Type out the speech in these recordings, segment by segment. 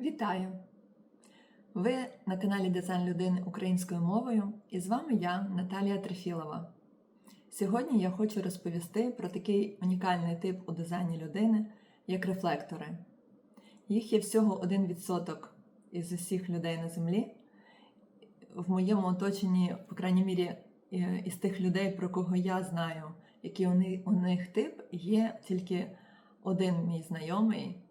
Вітаю! Ви на каналі Дизайн людини українською мовою і з вами я, Наталія Трефілова. Сьогодні я хочу розповісти про такий унікальний тип у дизайні людини, як рефлектори. Їх є всього 1% із усіх людей на землі. В моєму оточенні, по крайній мірі, е, із тих людей, про кого я знаю, який у них, тип, є тільки один мій знайомий,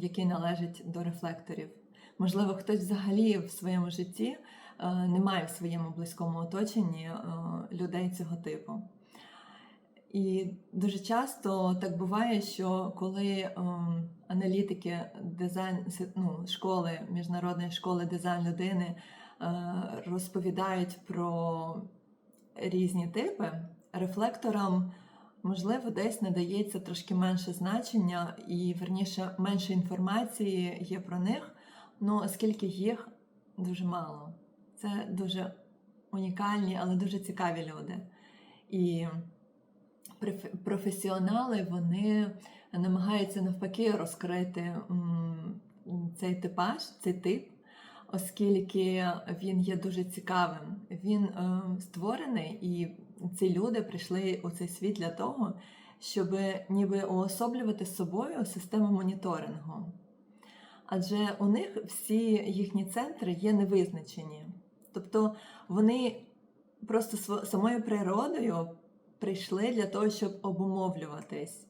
який належить до рефлекторів. Можливо, хтось взагалі в своєму житті е, не має в своєму близькому оточенні е, людей цього типу. І дуже часто так буває, що коли е, аналітики дизайн ну, школи, міжнародної школи дизайн людини е, розповідають про різні типи, рефлекторам можливо, десь надається трошки менше значення і, верніше, менше інформації є про них, ну оскільки їх дуже мало. Це дуже унікальні, але дуже цікаві люди. І професіонали вони намагаються навпаки розкрити цей типаж, цей тип, оскільки він є дуже цікавим. Він е, створений, і ці люди прийшли у цей світ для того, щоб ніби уособлювати з собою систему моніторингу. Адже у них всі їхні центри є невизначені. Тобто вони просто самою природою прийшли для того, щоб обумовлюватись.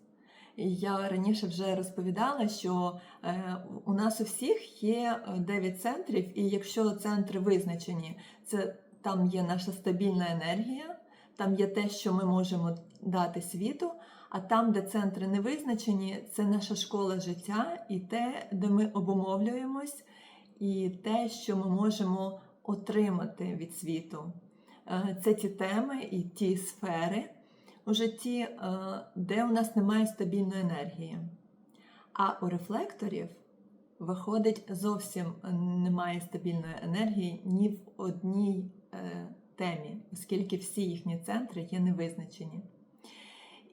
Я раніше вже розповідала, що е, у нас у всіх є 9 центрів, і якщо центри визначені, це там є наша стабільна енергія, там є те, що ми можемо дати світу. А там, де центри не визначені, це наша школа життя і те, де ми обумовлюємось, і те, що ми можемо отримати від світу. Е, Це ті теми і ті сфери у житті, е, де у нас немає стабільної енергії. А у рефлекторів виходить зовсім немає стабільної енергії ні в одній е, темі, оскільки всі їхні центри є невизначені.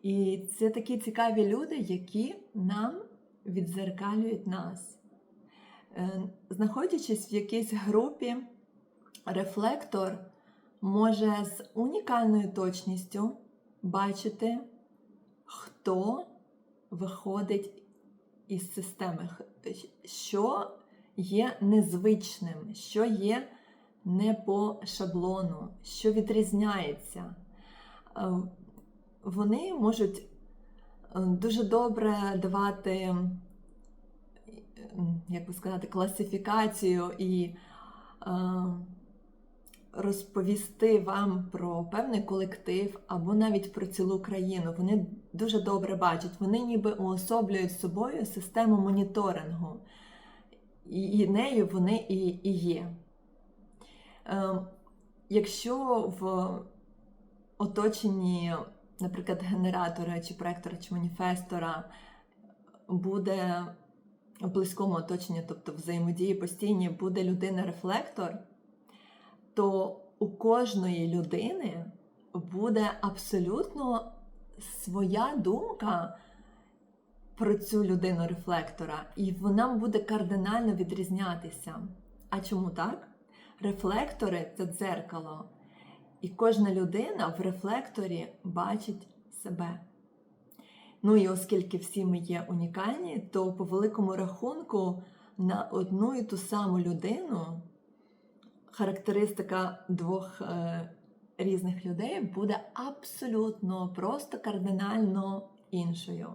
І це такі цікаві люди, які нам відзеркалюють нас. Е, Знаходячись в якійсь групі, рефлектор може з унікальною точністю бачити, хто виходить із системи, що є незвичним, що є не по шаблону, що відрізняється. Е, Вони можуть е, дуже добре давати, як би сказати, класифікацію і е, розповісти вам про певний колектив або навіть про цілу країну. Вони дуже добре бачать, вони ніби уособлюють собою систему моніторингу, і, нею вони і є. Е, якщо в оточенні, наприклад, генератора чи проектора чи маніфестора буде в близькому оточенні, тобто взаємодії постійні, буде людина-рефлектор, то у кожної людини буде абсолютно своя думка про цю людину рефлектора, і вона буде кардинально відрізнятися. А чому так? Рефлектори це дзеркало, і кожна людина в рефлекторі бачить себе. Ну і оскільки всі ми є унікальні, то по великому рахунку на одну і ту саму людину характеристика двох е, різних людей буде абсолютно просто кардинально іншою.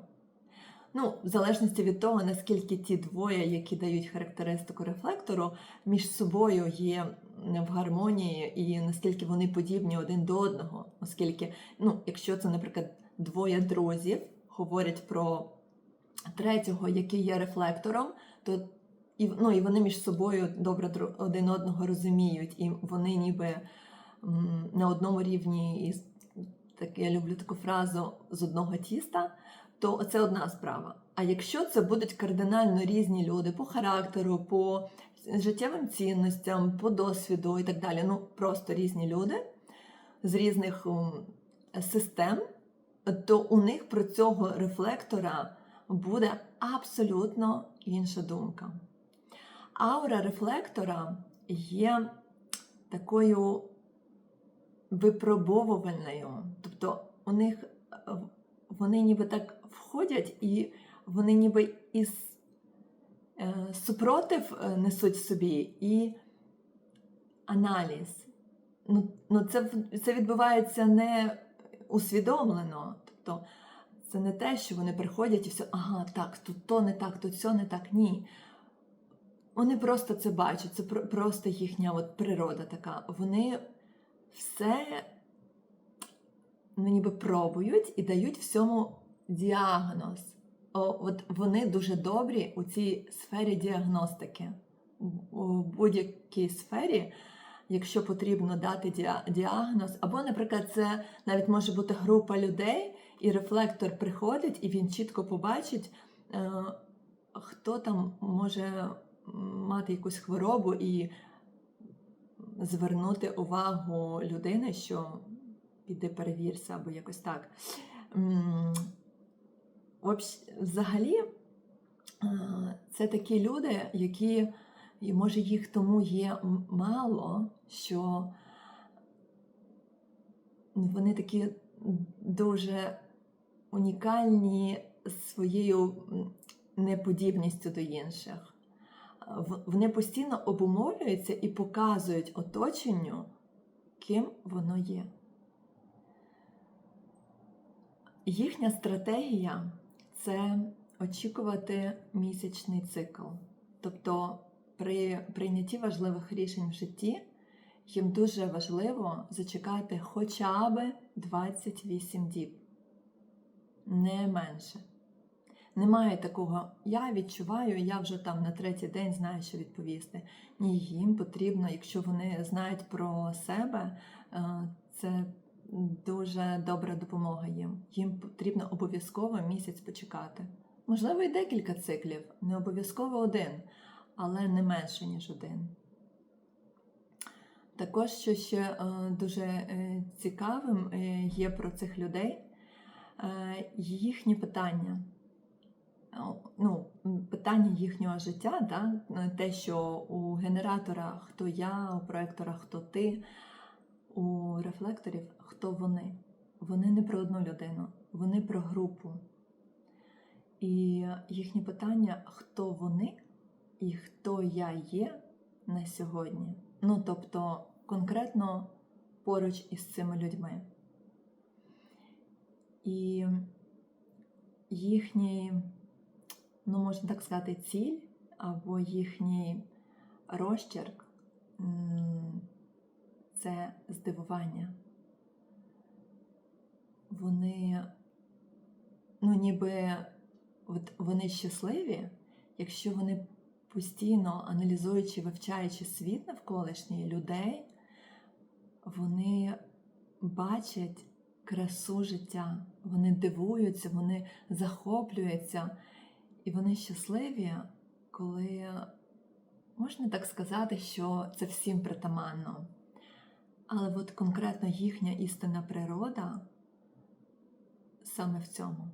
Ну, в залежності від того, наскільки ті двоє, які дають характеристику рефлектору, між собою є в гармонії і наскільки вони подібні один до одного. Оскільки, ну, якщо це, наприклад, двоє друзів говорять про третього, який є рефлектором, то і, ну, і вони між собою добре один одного розуміють, і вони ніби на одному рівні, і так я люблю таку фразу з одного тіста, то це одна справа. А якщо це будуть кардинально різні люди по характеру, по життєвим цінностям, по досвіду і так далі, ну просто різні люди з різних систем, то у них про цього рефлектора буде абсолютно інша думка. Аура рефлектора є такою випробовувальною. Тобто у них е, вони ніби так входять, і вони ніби із е, супротив е, несуть собі і аналіз. Ну, ну це, це відбувається не усвідомлено. Тобто це не те, що вони приходять і все, ага, так, тут то не так, тут все не так. Ні. Вони просто це бачать, це просто їхня от природа така. Вони все ну, ніби пробують і дають всьому діагноз. О, от вони дуже добрі у цій сфері діагностики. У- будь-якій сфері, якщо потрібно дати діагноз, або, наприклад, це навіть може бути група людей, і рефлектор приходить, і він чітко побачить, е, хто там може мати якусь хворобу і звернути увагу людини, що піди перевірся, або якось так. Взагалі, е, це такі люди, які, може їх тому є мало, що вони такі дуже унікальні своєю неподібністю до інших. Вони постійно обумовлюються і показують оточенню, ким воно є. Їхня стратегія це очікувати місячний цикл. Тобто при прийнятті важливих рішень в житті їм дуже важливо зачекати хоча б 28 діб, не менше. Немає такого, я відчуваю, я вже там на третій день знаю, що відповісти. Ні, їм потрібно, якщо вони знають про себе, е, це дуже добра допомога їм. Їм потрібно обов'язково місяць почекати. Можливо, і декілька циклів, не обов'язково один, але не менше, ніж один. Також, що ще е, дуже е, цікавим е, є про цих людей, їхні питання. Ну, питання їхнього життя, да? те, що у генератора хто я, у проектора хто ти, у рефлекторів хто вони. Вони не про одну людину, вони про групу. І їхні питання, хто вони і хто я є на сьогодні. Ну, тобто, конкретно поруч із цими людьми. І їхній, ну, можна так сказати, ціль або їхній розчерк це здивування. Вони, ну, ніби от вони щасливі, якщо вони постійно аналізуючи, вивчаючи світ навколишній людей, вони бачать красу життя, вони дивуються, вони захоплюються, і вони щасливі, коли можна так сказати, що це всім притаманно. Але от конкретно їхня істинна природа саме в цьому.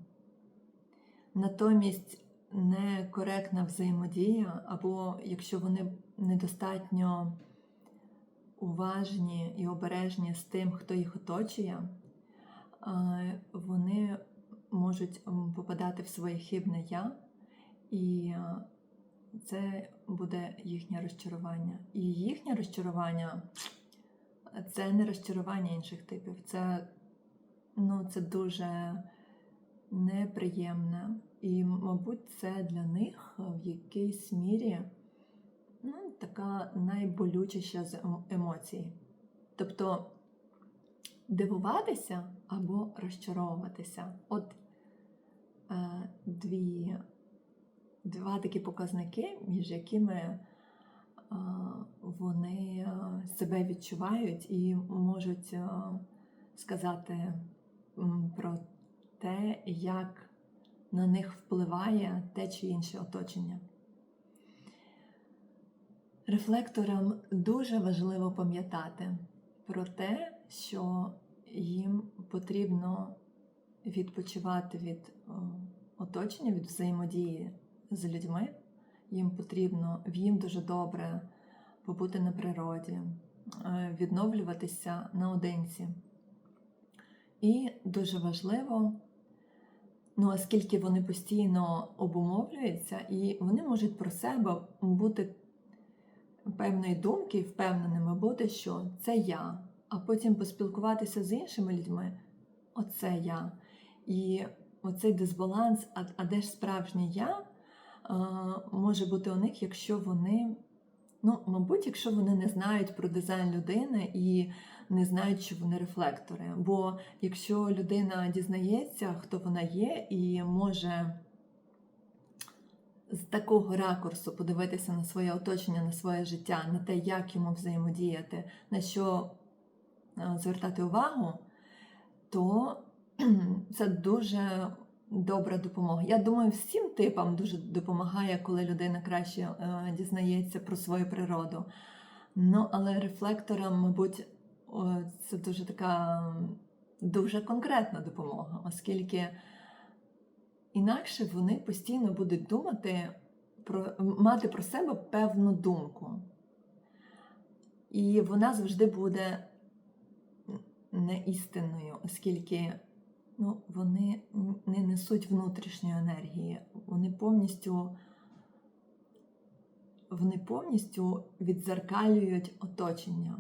Натомість некоректна взаємодія, або якщо вони недостатньо уважні і обережні з тим, хто їх оточує, вони можуть попадати в своє хибне я, і це буде їхнє розчарування. І їхнє розчарування це не розчарування інших типів, це, ну, це дуже неприємне. І, мабуть, це для них в якійсь мірі ну, така найболючіша з ем- емоцій. Тобто дивуватися або розчаровуватися. От е, дві, два такі показники, між якими вони е, себе відчувають і можуть е, сказати про те, як на них впливає те чи інше оточення. Рефлекторам дуже важливо пам'ятати про те, що їм потрібно відпочивати від оточення, від взаємодії з людьми. Їм потрібно, їм дуже добре побути на природі, е, відновлюватися наодинці. І дуже важливо, ну, оскільки вони постійно обумовлюються, і вони можуть про себе бути певної думки, впевненими бути, що це я, а потім поспілкуватися з іншими людьми оце я. І оцей дисбаланс, а, а де ж справжнє я, може бути у них, якщо вони, ну, мабуть, якщо вони не знають про дизайн людини і не знають, що вони рефлектори. Бо якщо людина дізнається, хто вона є, і може з такого ракурсу подивитися на своє оточення, на своє життя, на те, як йому взаємодіяти, на що звертати увагу, то це дуже добра допомога. Я думаю, всім типам дуже допомагає, коли людина краще е, дізнається про свою природу. Ну, але рефлекторам, мабуть, о, це дуже така дуже конкретна допомога, оскільки інакше вони постійно будуть думати про мати про себе певну думку. І вона завжди буде не істинною, оскільки ну, вони не несуть внутрішньої енергії, вони повністю, вони повністю відзеркалюють оточення.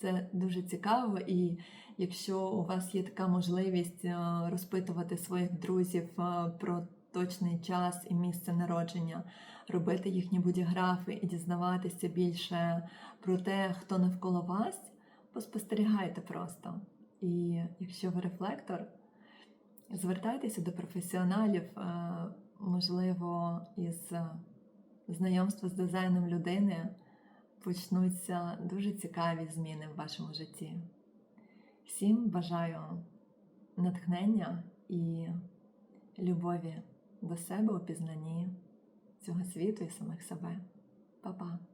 Це дуже цікаво, і якщо у вас є така можливість е, розпитувати своїх друзів е, про точний час і місце народження, робити їхні будіграфи і дізнаватися більше про те, хто навколо вас, поспостерігайте просто. І якщо ви рефлектор, звертайтеся до професіоналів, е, можливо, із знайомства з дизайном людини почнуться дуже цікаві зміни в вашому житті. Всім бажаю натхнення і любові до себе у пізнанні цього світу і самих себе. Па-па!